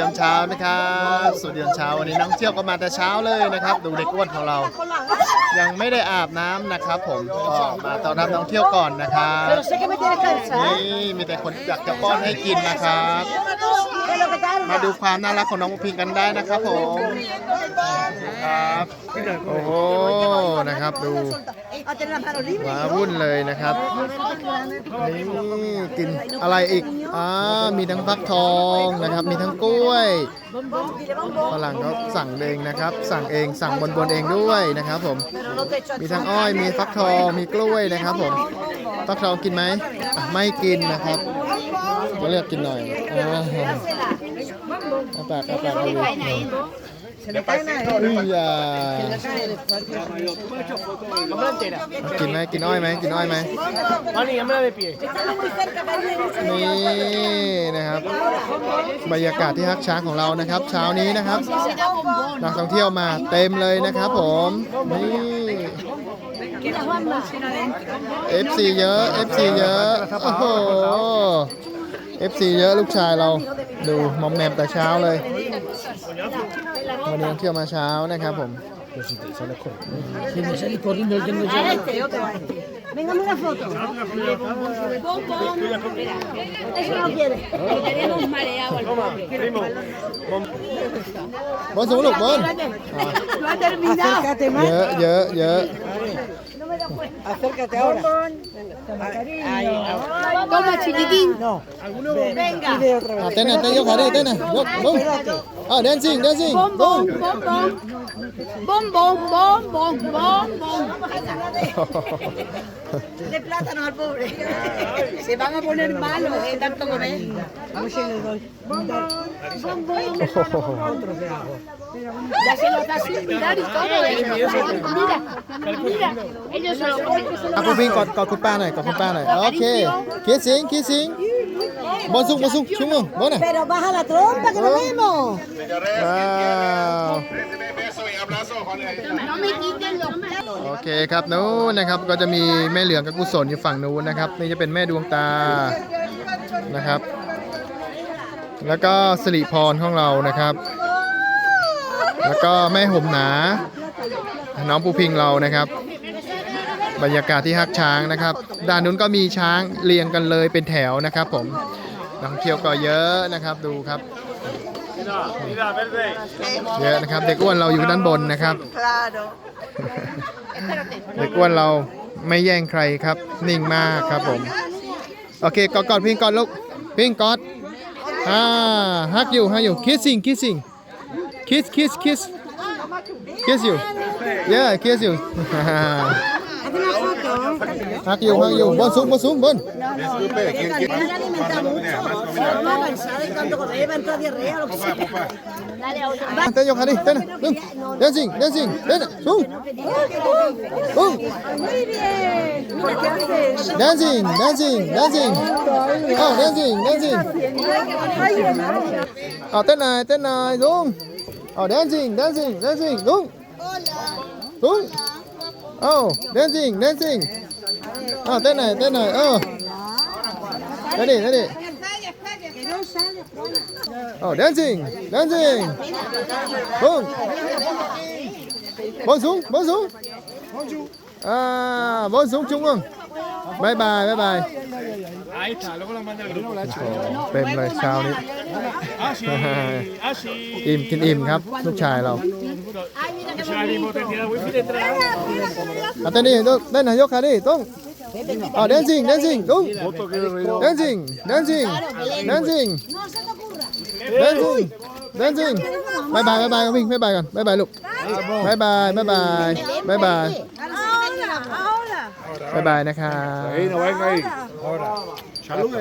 ยามเช้านะครับสวัสดียามเช้าวันนี้นักท่องเที่ยวก็มาแต่เช้าเลยนะครับ ดูเด็กอ้วนของเรา ยังไม่ได้อาบน้ำนะครับ ผมก็มาต้อนรับนักท่องเที่ยวก่อนนะครับนี่มีแต่คนอยากจะป้อนให้กินนะครับ มาดูความน่ารักของน้องพิงกันได้นะครับผมครับโอ้โหนะครับดูว้าวุ่นเลยนะครับนี่กินอะไรอีกอ่ามีทั้งฟักทองนะครับ มีทั้งกล้วย ฝรั่งก็สั่งเองนะครับ สั่งเองสั่งบนบนเองด้วยนะครับ ผม มีทั้งอ้อยมีฟักทองมีกล้วยนะครับ ผมฟักทองกินไหมไม่กินนะครับจะเลือกกินหน่อยอ่าเอาปากเอา ปากดูอุ้ยอย่ากินไหมกินอ้อยไหมกินอ้อยไหม Mani, dámela de pie. นี่นะครับ บรรยากาศที่ฮักช้างของเรานะครับ เช้านี้นะครับ นักท่องเที่ยวมาเต็มเลยนะครับผมนี่ FC เยอะ FC เยอะโอ้โห FC เยอะลูกชายเราดูมอมแมมแต่เช้าเลยวันนี้นักเที่ยวมาเช้านะครับผม Si me sale corriendo el que no llega. Este, otro. Venga, una foto. Eso no quiere. Bón สูงลูกบน Lo ha terminado. เยอะเยอะเยอะ Acércate ahora. Toma, chiquitín. No. Venga. อะเต้นหน่อยเต้นยกขาดิเต้นหน่อยยกบุ้งอะ dancing dancing บุ้ง Bom, bom, bom, bom, bom, bom, bom. De plátano al pobre. Se van a poner malos, eh, tanto comer. Ya se los da sin mirar y todo. ¿eh? Mira, mira, ellos se lo comen. อะคุณพิงกอดกอดคุณป้าหน่อยกอดคุณป้าหน่อยโอเคคิดสิงคิดสิงบอลสูงบอลสูงชุ่มมือบอลน่ะ Pero baja la trompa, que lo vemos. ว้าว No me quiten los โอเคครับนู้นนะครับก็จะมีแม่เหลืองกับกุศลอยู่ฝั่งนู้นนะครับ นี่จะเป็นแม่ดวงตานะครับ แล้วก็สิริพรของเรานะครับ แล้วก็แม่ห่มหนา น้องปูพิงเรานะครับ บรรยากาศที่ฮักช้างนะครับ ด้านนู้นก็มีช้างเรียงกันเลยเป็นแถวนะครับผมนักท่องเที่ยวก็เยอะนะครับดูครับ เยอะนะครับ เด็กอ้วนเราอยู่ด้านบนนะครับ เด็กอ้วนเราไม่แย่งใครครับ นิ่งมากครับผม โอเคกอดกอดพิงกอดลูกพิงกอดอ่าฮักอยู่ฮักอยู่ kissing kissing kiss kiss kiss kiss you yeah kiss you ฮักอยู่ฮักอยู่บนสูงบนสูงบน Ella se alimenta mucho. Está cansada y tanto comer, va a entrar diarrea, lo que sea. เต้นยกขาดิเต้นลุง dancing dancing เต้นสูงลุง Muy bien. Mira qué haces. dancing dancing dancing อ้าว dancing dancing เอาเต้นหน่อยเต้นหน่อยลุงเอา dancing dancing dancing ลุง ลุงเอา dancing dancing เอาเต้นหน่อยเต้นหน่อยเออนั่นดินั่นดิเอา dancing dancing ลุงบนสูงบนสูงอ่าบนสูงจุงมึงบายบายบายบาย Ahí está, luego la manda el grupo. เต็มเลยเช้านี้ Así, así. อิ่มกินอิ่มครับลูกชายเรา Ya hay potencial wifi detrás. เอาเต้นดิต้องเต้นหน่อยยกขาดิต้องเอา dancing dancing ต้อง dancing dancing dancing dancing dancing บายบายบายบายวิ่งบายบายก่อนบายบายลูกบายบายบายบายบายบาย Ahora, ahora. บายบายนะครับ Ahí no venga ahí. Ahora. Salud.